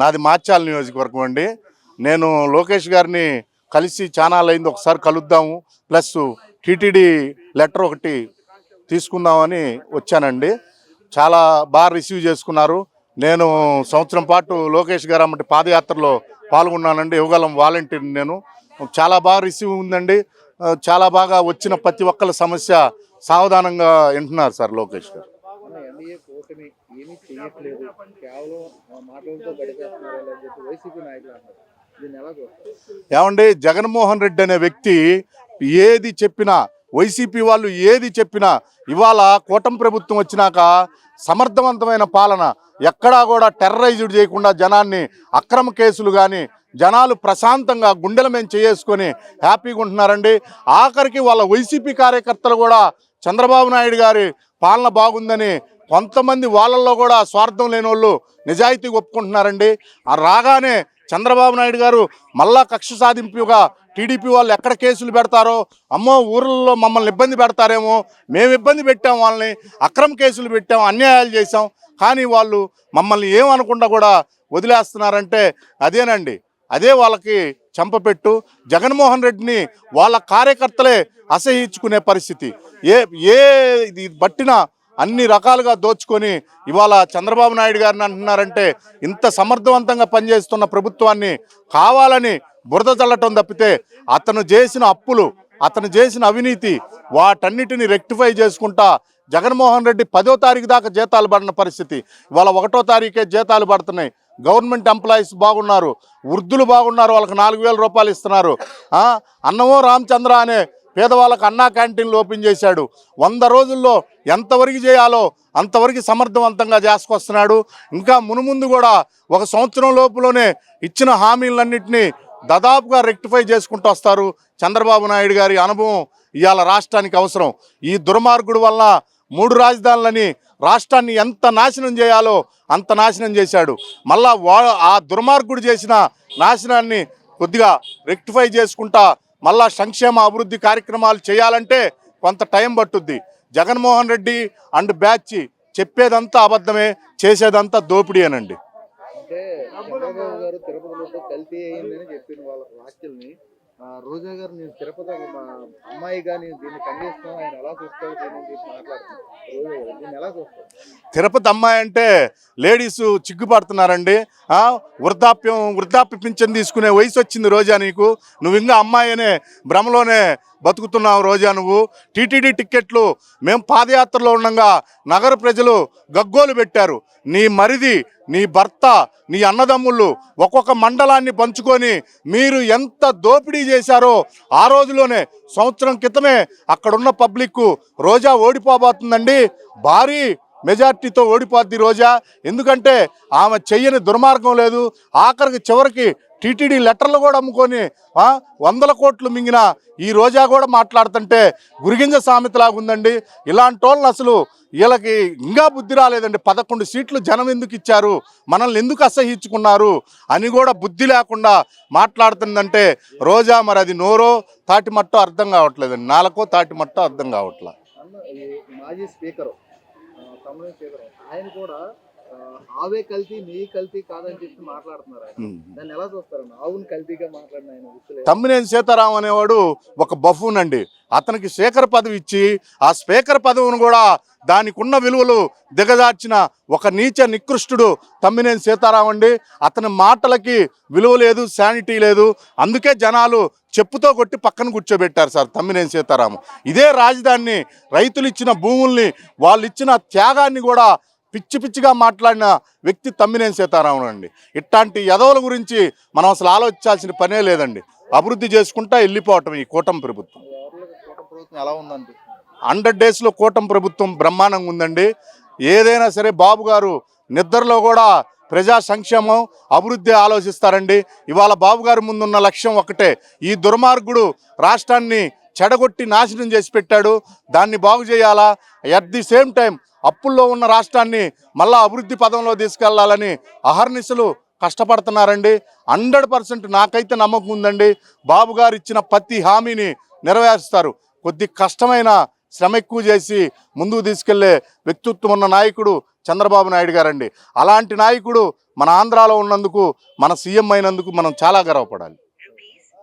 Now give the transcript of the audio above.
నాది మాచాల నియోజకవర్గం అండి. నేను లోకేష్ గారిని కలిసి చాలా అయింది. ఒకసారి కలుద్దాము. ప్లస్ టీటీడీ లెటర్ ఒకటి తీసుకుందామని వచ్చానండి. చాలా బాగా రిసీవ్ చేసుకున్నారు. నేను సంవత్సరం పాటు లోకేష్ గారు అమ్మటి పాదయాత్రలో పాల్గొన్నానండి. యువగలం వాలంటీర్ నేను. చాలా బాగా రిసీవ్ ఉందండి. చాలా బాగా వచ్చిన ప్రతి ఒక్కరి సమస్య సావధానంగా వింటున్నారు సార్ లోకేష్ గారు. ఎన్డీఏ కూటమి ఏమీ చేయట్లేదు కేవలం మాటలతో గడిపేస్తున్నారు అని చెప్పి వైసీపీ నాయకులు అన్నారు దీన్ని ఎలా ఏమండి జగన్మోహన్ రెడ్డి అనే వ్యక్తి ఏది చెప్పినా వైసీపీ వాళ్ళు ఏది చెప్పినా ఇవాళ కూటమి ప్రభుత్వం వచ్చినాక సమర్థవంతమైన పాలన ఎక్కడా కూడా టెర్రరైజ్డ్ చేయకుండా జనాన్ని అక్రమ కేసులు కానీ జనాలు ప్రశాంతంగా గుండెల మేము చేసుకొని హ్యాపీగా ఉంటున్నారండి. ఆఖరికి వాళ్ళ వైసీపీ కార్యకర్తలు కూడా చంద్రబాబు నాయుడు గారి పాలన బాగుందని కొంతమంది వాళ్ళల్లో కూడా స్వార్థం లేని వాళ్ళు నిజాయితీ ఒప్పుకుంటున్నారండి. ఆ రాగానే చంద్రబాబు నాయుడు గారు మళ్ళా కక్ష సాధింపుగా టీడీపీ వాళ్ళు ఎక్కడ కేసులు పెడతారో అమ్మో ఊర్లలో మమ్మల్ని ఇబ్బంది పెడతారేమో మేము ఇబ్బంది పెట్టాం వాళ్ళని అక్రమ కేసులు పెట్టాం అన్యాయాలు చేశాం. కానీ వాళ్ళు మమ్మల్ని ఏమనకుండా కూడా వదిలేస్తున్నారంటే అదేనండి. అదే వాళ్ళకి చంపపెట్టు. జగన్మోహన్ రెడ్డిని వాళ్ళ కార్యకర్తలే అసహించుకునే పరిస్థితి. ఏ ఏ ఇది బట్టిన అన్ని రకాలుగా దోచుకొని ఇవాళ చంద్రబాబు నాయుడు గారిని అంటున్నారంటే ఇంత సమర్థవంతంగా పనిచేస్తున్న ప్రభుత్వాన్ని కావాలని బురద చల్లటం తప్పితే అతను చేసిన అప్పులు అతను చేసిన అవినీతి వాటన్నిటిని రెక్టిఫై చేసుకుంటా జగన్మోహన్ రెడ్డి పదో తారీఖు దాకా జీతాలు పడిన పరిస్థితి. ఇవాళ ఒకటో తారీఖే జీతాలు పడుతున్నాయి. గవర్నమెంట్ ఎంప్లాయీస్ బాగున్నారు వృద్ధులు బాగున్నారు వాళ్ళకి నాలుగు వేల రూపాయలు ఇస్తున్నారు. అన్నమో రామచంద్ర అనే పేదవాళ్ళకు అన్నా క్యాంటీన్లు ఓపెన్ చేశాడు. వంద రోజుల్లో ఎంతవరకు చేయాలో అంతవరకు సమర్థవంతంగా చేసుకొస్తున్నాడు. ఇంకా మునుముందు కూడా ఒక సంవత్సరం లోపులోనే ఇచ్చిన హామీలన్నింటినీ దాదాపుగా రెక్టిఫై చేసుకుంటూ వస్తారు. చంద్రబాబు నాయుడు గారి అనుభవం ఇవాళ రాష్ట్రానికి అవసరం. ఈ దుర్మార్గుడు వల్ల మూడు రాజధానులని రాష్ట్రాన్ని ఎంత నాశనం చేయాలో అంత నాశనం చేశాడు. మళ్ళా ఆ దుర్మార్గుడు చేసిన నాశనాన్ని కొద్దిగా రెక్టిఫై చేసుకుంటా మళ్ళా సంక్షేమ అభివృద్ధి కార్యక్రమాలు చేయాలంటే కొంత టైం పట్టుద్ది. జగన్మోహన్ రెడ్డి అండ్ బ్యాచ్ చెప్పేదంతా అబద్ధమే చేసేదంతా దోపిడీ అనండి రోజా గారు నేను తిరుపతి మా అమ్మాయిగా నేను దీన్ని పనిచేస్తాను ఆయన ఎలా చూస్తాడు దీన్ని మాట్లాడుతున్నాను. దీన్ని ఎలా చూస్తారు తిరుపతి అమ్మాయి అంటే లేడీస్ చిగ్గుపడుతున్నారండి. వృద్ధాప్యం వృద్ధాప్య పింఛన్ తీసుకునే వయసు వచ్చింది రోజా నీకు. నువ్వు ఇంకా అమ్మాయి అనే భ్రమలోనే బతుకుతున్నావు రోజా నువ్వు. టీటీడీ టిక్కెట్లు మేము పాదయాత్రలో ఉండగా నగర ప్రజలు గగ్గోలు పెట్టారు. నీ మరిది నీ భర్త నీ అన్నదమ్ముళ్ళు ఒక్కొక్క మండలాన్ని పంచుకొని మీరు ఎంత దోపిడీ చేశారో ఆ రోజులోనే సంవత్సరం క్రితమే అక్కడున్న పబ్లిక్ రోజా ఓడిపోబోతుందండి. భారీ మెజార్టీతో ఓడిపోద్ది రోజా. ఎందుకంటే ఆమె చెయ్యని దుర్మార్గం లేదు. ఆఖరికి చివరికి టీటీడీ లెటర్లు కూడా అమ్ముకొని వందల కోట్లు మింగిన ఈ రోజా కూడా మాట్లాడుతుంటే గురిగింజ సామెతలాగా ఉందండి ఇలాంటి వాళ్ళని అసలు వీళ్ళకి ఇంకా బుద్ధి రాలేదండి. పదకొండు సీట్లు జనం ఎందుకు ఇచ్చారు? మనల్ని ఎందుకు అసహించుకున్నారు? అని కూడా బుద్ధి లేకుండా మాట్లాడుతుందంటే రోజా మరి అది నోరో తాటిమట్టో అర్థం కావట్లేదండి. నాలుకో తాటిమట్టో అర్థం కావట్లేదు మాజీ స్పీకరు స్పీకర్ ఆయన కూడా ఆవే కల్తీ నీ కల్తీ కాదని చెప్పి మాట్లాడుతున్నారు. దాన్ని ఎలా చూస్తారన్న ఆవును కల్తీగా మాట్లాడిన ఆయన తమ్మినేని సీతారాం అనేవాడు ఒక బఫూన్ అండి అతనికి స్పీకర్ పదవి ఇచ్చి ఆ స్పీకర్ పదవిని కూడా దానికి ఉన్న విలువలు దిగజార్చిన ఒక నీచ నికృష్టుడు తమ్మినేని సీతారాం అండి. అతని మాటలకి విలువ లేదు శానిటీ లేదు. అందుకే జనాలు చెప్పుతో కొట్టి పక్కన కూర్చోబెట్టారు సార్ తమ్మినేని సీతారాము ఇదే రాజధానిని రైతులు ఇచ్చిన భూముల్ని వాళ్ళు ఇచ్చిన త్యాగాన్ని కూడా పిచ్చి పిచ్చిగా మాట్లాడిన వ్యక్తి తమ్మినేని సీతారామన్ అండి. ఇట్లాంటి యదవుల గురించి మనం అసలు ఆలోచించాల్సిన పనే లేదండి. అభివృద్ధి చేసుకుంటా వెళ్ళిపోవటం ఈ కూటమి ప్రభుత్వం. కూటమి ప్రభుత్వం ఎలా ఉందండి హండ్రెడ్ డేస్లో కూటమి ప్రభుత్వం బ్రహ్మాండంగా ఉందండి. ఏదైనా సరే బాబు గారు నిద్రలో కూడా ప్రజా సంక్షేమం అభివృద్ధి ఆలోచిస్తారండి. ఇవాళ బాబు గారి ముందున్న లక్ష్యం ఒకటే ఈ దుర్మార్గుడు రాష్ట్రాన్ని చెడగొట్టి నాశనం చేసి పెట్టాడు. దాన్ని బాగు చేయాలా? అట్ ది సేమ్ టైం అప్పుల్లో ఉన్న రాష్ట్రాన్ని మళ్ళా అభివృద్ధి పదంలో తీసుకెళ్ళాలని అహర్నిశలు కష్టపడుతున్నారండి. హండ్రెడ్ పర్సెంట్ నాకైతే నమ్మకం ఉందండి. బాబు గారు ఇచ్చిన ప్రతి హామీని నెరవేరుస్తారు. కొద్ది కష్టమైన శ్రమ ఎక్కువ చేసి ముందుకు తీసుకెళ్ళే వ్యక్తిత్వం ఉన్న నాయకుడు చంద్రబాబు నాయుడు గారండి. అలాంటి నాయకుడు మన ఆంధ్రాలో ఉన్నందుకు మన సీఎం అయినందుకు మనం చాలా గర్వపడాలి.